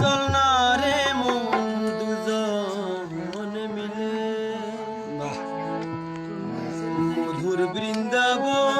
চল না রে মন দুজন মিলে। মধুর বৃন্দাবন